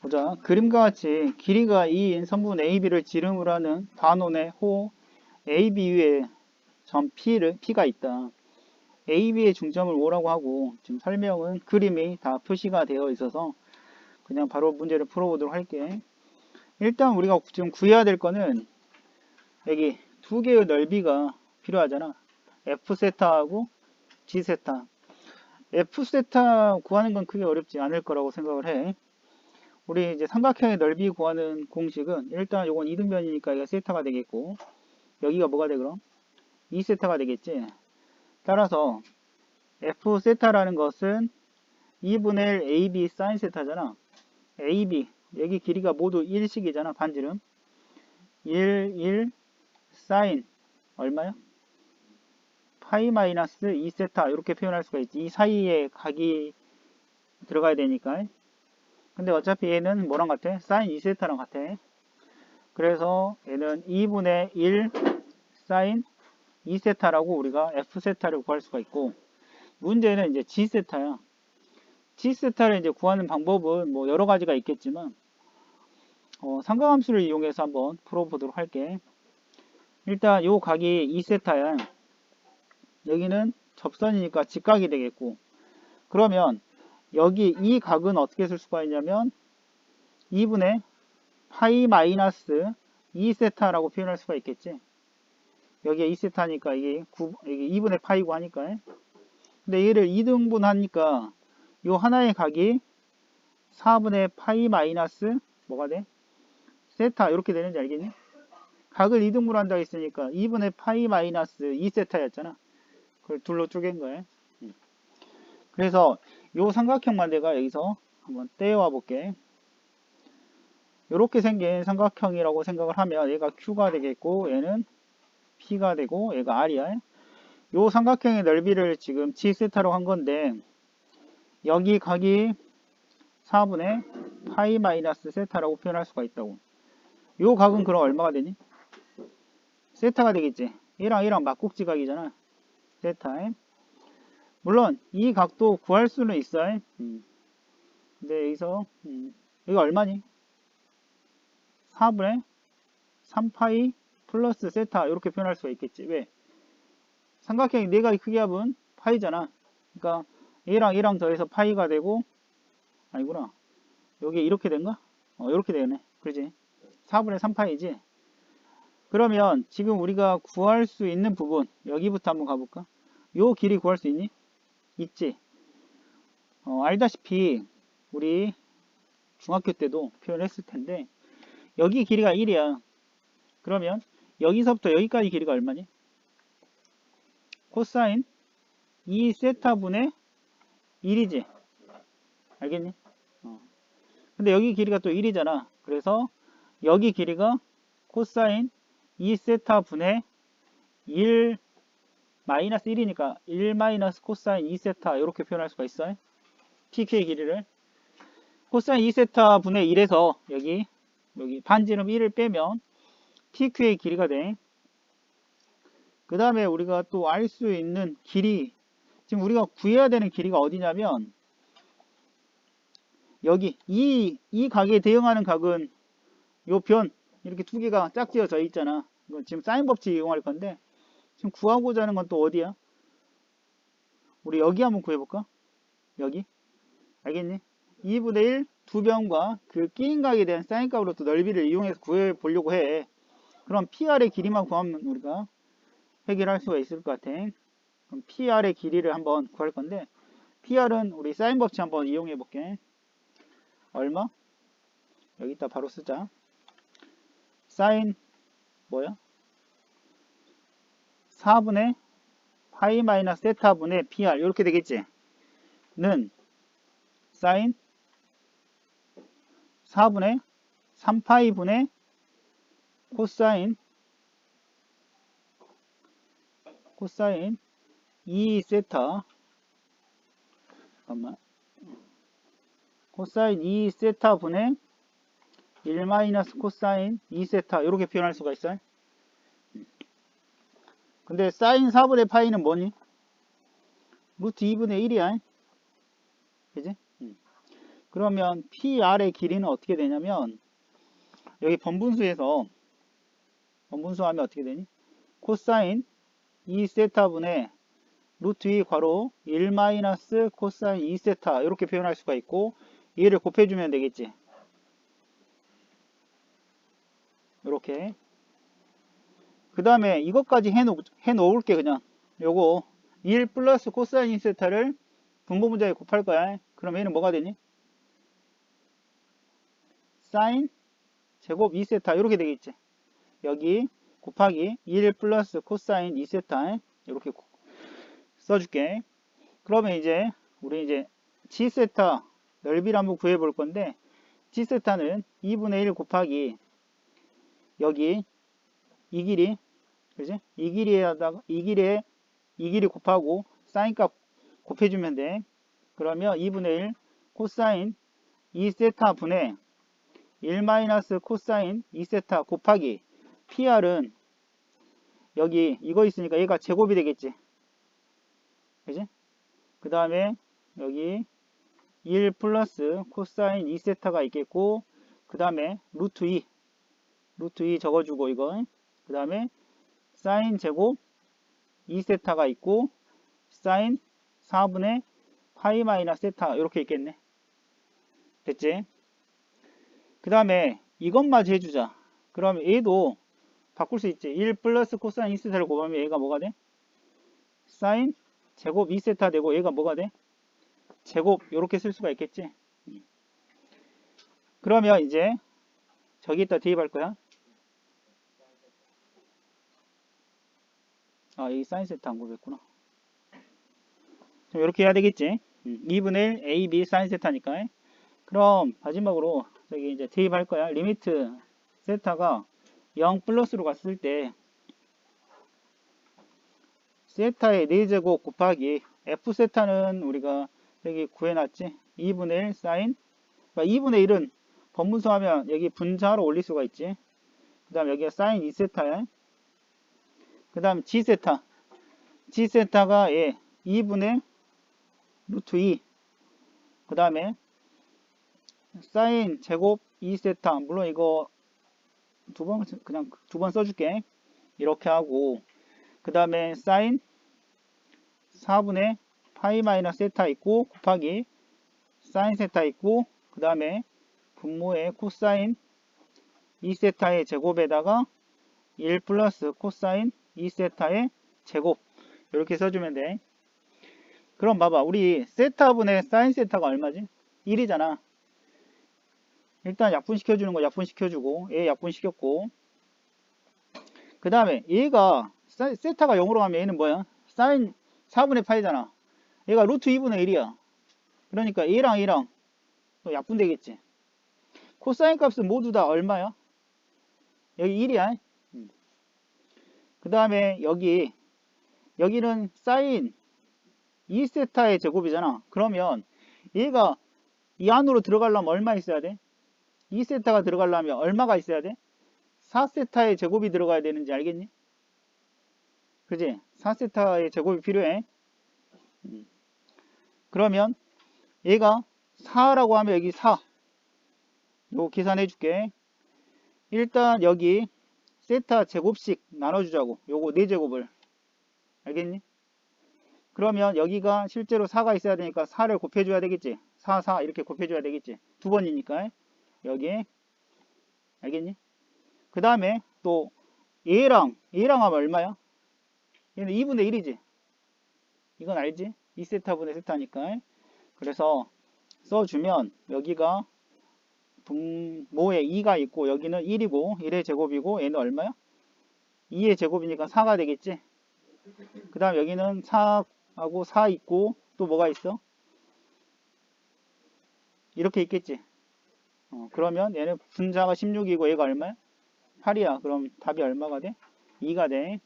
보자. 그림과 같이 길이가 2인 선분 AB를 지름으로 하는 반원의 호 AB 위에 점 P를, P가 있다. AB의 중점을 5라고 하고 지금 설명은 그림이 다 표시가 되어 있어서 그냥 바로 문제를 풀어보도록 할게. 일단 우리가 지금 구해야 될 거는 여기 두 개의 넓이가 필요하잖아. F세타하고 G세타. F세타 구하는 건 크게 어렵지 않을 거라고 생각을 해. 우리 이제 삼각형의 넓이 구하는 공식은 일단 요건 이등변이니까 이거 세타가 되겠고 여기가 뭐가 돼 그럼? 2세타가 되겠지. 따라서 F세타라는 것은 2분의 1 AB 사인 세타잖아. AB 여기 길이가 모두 1식이잖아 반지름 1, 1 사인 얼마야? 파이 마이너스 2세타 이렇게 표현할 수가 있지 이 사이에 각이 들어가야 되니까 근데 어차피 얘는 뭐랑 같아? 사인 2세타랑 같아 그래서 얘는 2분의 1 사인 2세타라고 우리가 F세타를 구할 수가 있고 문제는 이제 G세타야 G세타를 이제 구하는 방법은 뭐 여러 가지가 있겠지만 어, 삼각함수를 이용해서 한번 풀어보도록 할게. 일단 요 각이 2세타야. 여기는 접선이니까 직각이 되겠고 그러면 여기 이 각은 어떻게 쓸 수가 있냐면 2분의 파이 마이너스 2세타라고 표현할 수가 있겠지. 여기에 2세타니까 이게 9, 이게 2분의 파이고 하니까. 근데 얘를 2등분 하니까 요 하나의 각이 4분의 파이 마이너스 뭐가 돼? 세타 이렇게 되는지 알겠니? 각을 2등분 한다 했으니까 2분의 파이 마이너스 2세타였잖아. 그걸 둘로 쪼갠 거예요. 음. 그래서 요 삼각형만 내가 여기서 한번 떼어와 볼게. 이렇게 생긴 삼각형이라고 생각을 하면 얘가 Q가 되겠고 얘는 P가 되고 얘가 R이야. 요 삼각형의 넓이를 지금 G세타로 한 건데 여기 각이 4분의 파이 마이너스 세타라고 표현할 수가 있다고. 요 각은 그럼 얼마가 되니? 세타가 되겠지. 얘랑 얘랑 막국지 각이잖아. 세타. 물론 이 각도 구할 수는 있어요. 음. 근데 여기서 음. 이거 얼마니? 4분의 3파이 플러스 세타 이렇게 표현할 수가 있겠지. 왜? 삼각형이 네 가지 크기 합은 파이잖아. 그러니까 얘랑 얘랑 더해서 파이가 되고 아니구나. 여기 이렇게 된가? 어, 이렇게 되네. 그러지? 4분의 3파이지? 그러면 지금 우리가 구할 수 있는 부분 여기부터 한번 가볼까? 요 길이 구할 수 있니? 있지? 어, 알다시피 우리 중학교 때도 표현했을 텐데 여기 길이가 1이야. 그러면 여기서부터 여기까지 길이가 얼마니? 코사인 2 세타분의 1이지. 알겠니? 어. 근데 여기 길이가 또 1이잖아. 그래서 여기 길이가 코사인 2세타 분의 1 마이너스 1이니까 1 마이너스 코사인 2세타 이렇게 표현할 수가 있어요. PQ의 길이를 코사인 2세타 분의 1에서 여기 여기 반지름 1을 빼면 PQ의 길이가 돼. 그 다음에 우리가 또 알 수 있는 길이 지금 우리가 구해야 되는 길이가 어디냐면 여기 이, 이 각에 대응하는 각은 요 변 이렇게 두 개가 짝지어져 있잖아. 이건 지금 사인 법칙 이용할 건데 지금 구하고자 하는 건 또 어디야? 우리 여기 한번 구해볼까? 여기 알겠니? 2분의 1 두 변과 그 끼인 각에 대한 사인 값으로 또 넓이를 이용해서 구해보려고 해. 그럼 PR의 길이만 구하면 우리가 해결할 수가 있을 것 같아. 그럼 PR의 길이를 한번 구할 건데 PR은 우리 사인 법칙 한번 이용해 볼게. 얼마? 여기다 바로 쓰자. 사인 뭐야? 4분의 파이 마이너스 세타분의 PR 이렇게 되겠지? 는 사인 4분의 3파이분의 코사인 코사인 2 세타 잠깐만 코사인 2 세타 분의 1 마이너스 코사인 2 세타 이렇게 표현할 수가 있어요. 근데 사인 4분의 파이는 뭐니? 루트 2분의 1이야. 그지? 그러면 PR의 길이는 어떻게 되냐면 여기 번분수에서 번분수 하면 어떻게 되니? 코사인 2세타분의 루트 2 괄호 1 마이너스 코사인 2세타 이렇게 표현할 수가 있고 얘를 곱해주면 되겠지. 이렇게 그 다음에 이것까지 해놓, 해놓을게 그냥 요거 1 플러스 코사인 2세타를 분모 문자에 곱할 거야. 그럼 얘는 뭐가 되니? 사인 제곱 2세타 이렇게 되겠지. 여기 곱하기 1 플러스 코사인 2세타 이렇게 써줄게. 그러면 이제 우리 이제 G세타 넓이를 한번 구해 볼 건데 G세타는 2분의 1 곱하기 여기 이 길이 그지? 이 길이에다가 이 길이에 이 길이 곱하고 사인 값 곱해주면 돼. 그러면 2분의 1 코사인 2세타 분의 1 마이너스 코사인 2세타 곱하기 PR은 여기 이거 있으니까 얘가 제곱이 되겠지. 그지? 그 다음에 여기 1 플러스 코사인 2세타가 있겠고 그 다음에 루트 2 루트 2 적어주고 이거 그 다음에 사인 제곱 2세타가 있고 사인 4분의 파이 마이너스 세타 이렇게 있겠네. 됐지? 그 다음에 이것마저 해주자. 그러면 얘도 바꿀 수 있지. 1 플러스 코사인 2세타를 곱하면 얘가 뭐가 돼? 사인 제곱 2세타 되고 얘가 뭐가 돼? 제곱 이렇게 쓸 수가 있겠지. 그러면 이제 저기다 대입할 거야. 아, 이 사인 세타 안 곱했구나. 이렇게 해야 되겠지. 2분의 1 a, b 사인 세타니까. 그럼 마지막으로 저기 이제 대입할 거야. 리미트 세타가 0 플러스로 갔을 때 세타의 4제곱 곱하기 f 세타는 우리가 여기 구해놨지. 2분의 1 사인 그러니까 2분의 1은 번분수 하면 여기 분자로 올릴 수가 있지. 그 다음 여기가 사인 2세타야. 그 다음 g세타 g세타가 예, 2분의 루트 2. 그 다음에 사인 제곱 2세타. 물론 이거 두 번 그냥 두 번 써줄게. 이렇게 하고 그 다음에 사인 4분의 파이 마이너스 세타 있고 곱하기 사인 세타 있고 그 다음에 분모의 코사인 2세타의 제곱에다가 1 플러스 코사인 2세타의 제곱 이렇게 써주면 돼. 그럼 봐봐. 우리 세타분의 사인 세타가 얼마지? 1이잖아. 일단 약분시켜주는 거 약분시켜주고 얘 약분시켰고 그 다음에 얘가 세타가 0으로 가면 얘는 뭐야? 사인 4분의 파이잖아. 얘가 루트 2분의 1이야. 그러니까 얘랑 얘랑 또 약분되겠지. 코사인 값은 모두 다 얼마야? 여기 1이야. 그 다음에 여기 여기는 사인 2세타의 제곱이잖아. 그러면 얘가 이 안으로 들어가려면 얼마 있어야 돼? 2세타가 들어가려면 얼마가 있어야 돼? 4세타의 제곱이 들어가야 되는지 알겠니? 그지? 4세타의 제곱이 필요해. 음. 그러면 얘가 4라고 하면 여기 4. 요거 계산해 줄게. 일단 여기 세타 제곱씩 나눠주자고. 요거 4제곱을. 알겠니? 그러면 여기가 실제로 4가 있어야 되니까 4를 곱해줘야 되겠지. 4, 4 이렇게 곱해줘야 되겠지. 두 번이니까. 여기. 알겠니? 그 다음에 또 얘랑 얘랑 하면 얼마야? 얘는 2분의 1이지. 이건 알지? 2세타분의 세타니까. 그래서 써주면 여기가 분모에 2가 있고 여기는 1이고 1의 제곱이고 얘는 얼마야? 2의 제곱이니까 4가 되겠지. 그 다음 여기는 4하고 4 있고 또 뭐가 있어? 이렇게 있겠지. 어, 그러면 얘는 분자가 16이고 얘가 얼마야? 8이야. 그럼 답이 얼마가 돼? 2가 돼.